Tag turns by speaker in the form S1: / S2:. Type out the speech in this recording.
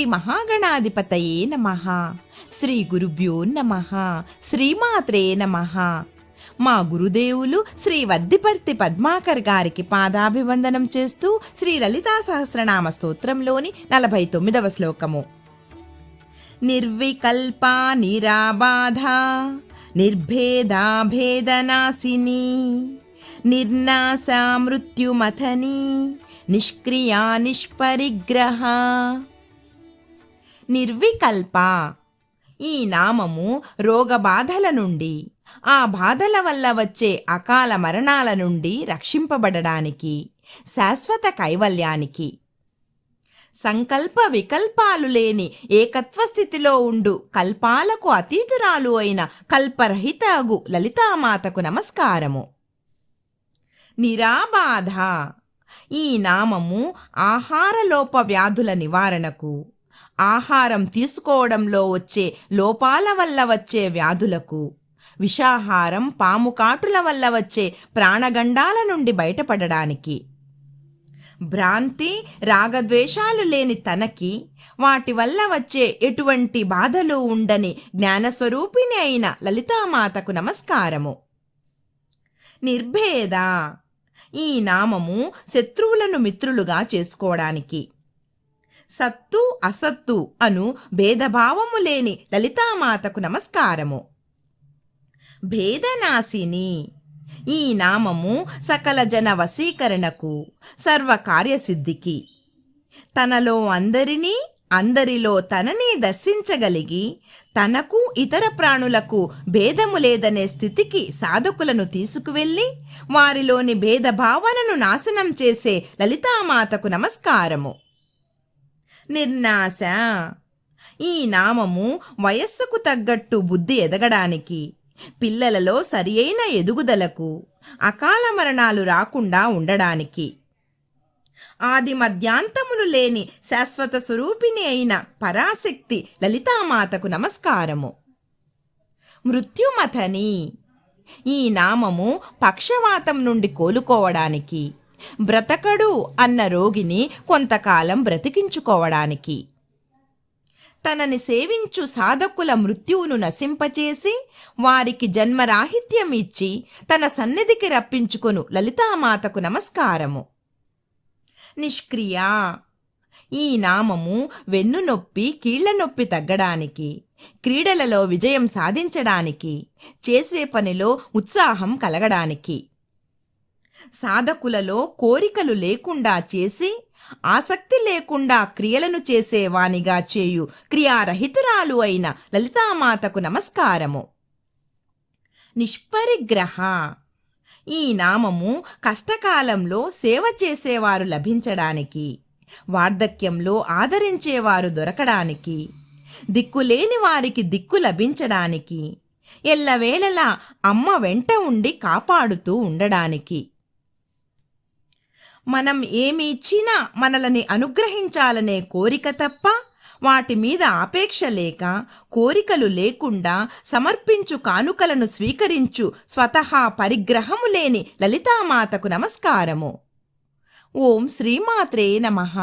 S1: శ్రీ మహాగణాధిపతయే నమ. శ్రీ గురుభ్యో నమ. శ్రీమాత్రే నమ. మా గురుదేవులు శ్రీ వద్దిపర్తి పద్మాకర్ గారికి పాదాభివందనం చేస్తూ శ్రీ లలితా సహస్రనామ స్తోత్రంలోని నలభై తొమ్మిదవ శ్లోకము. నిర్వికల్పా నిరాబాధ నిర్భేదా భేదనాశిని నిర్నాశా మృత్యుమథని నిష్క్రియా నిష్పరిగ్రహ నిర్వికల్ప. ఈ నామము రోగబాధల నుండి ఆ బాధల వల్ల వచ్చే అకాల మరణాల నుండి రక్షింపబడడానికి శాశ్వత కైవల్యానికి. సంకల్ప వికల్పాలు లేని ఏకత్వ స్థితిలో ఉండు కల్పాలకు అతీతురాలు అయిన కల్పరహితగు లలితామాతకు నమస్కారము. నిరాబాధ. ఈ నామము ఆహారలోప వ్యాధుల నివారణకు ఆహారం తీసుకోవడంలో వచ్చే లోపాల వల్ల వచ్చే వ్యాధులకు విషాహారం పాము కాటుల వల్ల వచ్చే ప్రాణగండాల నుండి బయటపడడానికి. భ్రాంతి రాగద్వేషాలు లేని తనకి వాటి వల్ల వచ్చే ఎటువంటి బాధలు ఉండని జ్ఞానస్వరూపిణి అయిన లలితామాతకు నమస్కారము. నిర్భేద ఈ నామము శత్రువులను మిత్రులుగా చేసుకోవడానికి. సత్తు అసత్తు అను భేదభావము లేని లలితామాతకు నమస్కారము. భేదనాశిని. ఈ నామము సకల జన వశీకరణకు సర్వకార్యసిద్ధికి తనలో అందరినీ అందరిలో తనని దర్శించగలిగి తనకు ఇతర ప్రాణులకు భేదము లేదనే స్థితికి సాధకులను తీసుకువెళ్ళి వారిలోని భేదభావనను నాశనం చేసే లలితామాతకు నమస్కారము. నిర్నాశ. ఈ నామము వయస్సుకు తగ్గట్టు బుద్ధి ఎదగడానికి పిల్లలలో సరియైన ఎదుగుదలకు అకాల మరణాలు రాకుండా ఉండడానికి. ఆది మధ్యాంతములు లేని శాశ్వత స్వరూపిణి అయిన పరాశక్తి లలితామాతకు నమస్కారము. మృత్యుమథని. ఈ నామము పక్షవాతం నుండి కోలుకోవడానికి బ్రతకడు అన్న రోగిని కొంతకాలం బ్రతికించుకోవడానికి. తనని సేవించు సాధకుల మృత్యువును నశింపచేసి వారికి జన్మరాహిత్యం ఇచ్చి తన సన్నిధికి రప్పించుకొను లలితామాతకు నమస్కారము. నిష్క్రియ. ఈ నామము వెన్నునొప్పి కీళ్ళ నొప్పి తగ్గడానికి క్రీడలలో విజయం సాధించడానికి చేసే పనిలో ఉత్సాహం కలగడానికి. సాధకులలో కోరికలు లేకుండా చేసి ఆసక్తి లేకుండా క్రియలను చేసేవానిగా చేయు క్రియారహితురాలు అయిన లలితామాతకు నమస్కారము. నిష్పరిగ్రహ. ఈ నామము కష్టకాలంలో సేవ చేసేవారు లభించడానికి వార్ధక్యంలో ఆదరించేవారు దొరకడానికి దిక్కులేని వారికి దిక్కు లభించడానికి ఎల్లవేళలా అమ్మ వెంట ఉండి కాపాడుతూ ఉండడానికి. మనం ఏమి ఇచ్చినా మనలని అనుగ్రహించాలనే కోరిక తప్ప వాటి మీద ఆపేక్ష లేక కోరికలు లేకుండా సమర్పించు కానుకలను స్వీకరించు స్వతహా పరిగ్రహము లేని లలితామాతకు నమస్కారము. ఓం శ్రీమాత్రే నమః.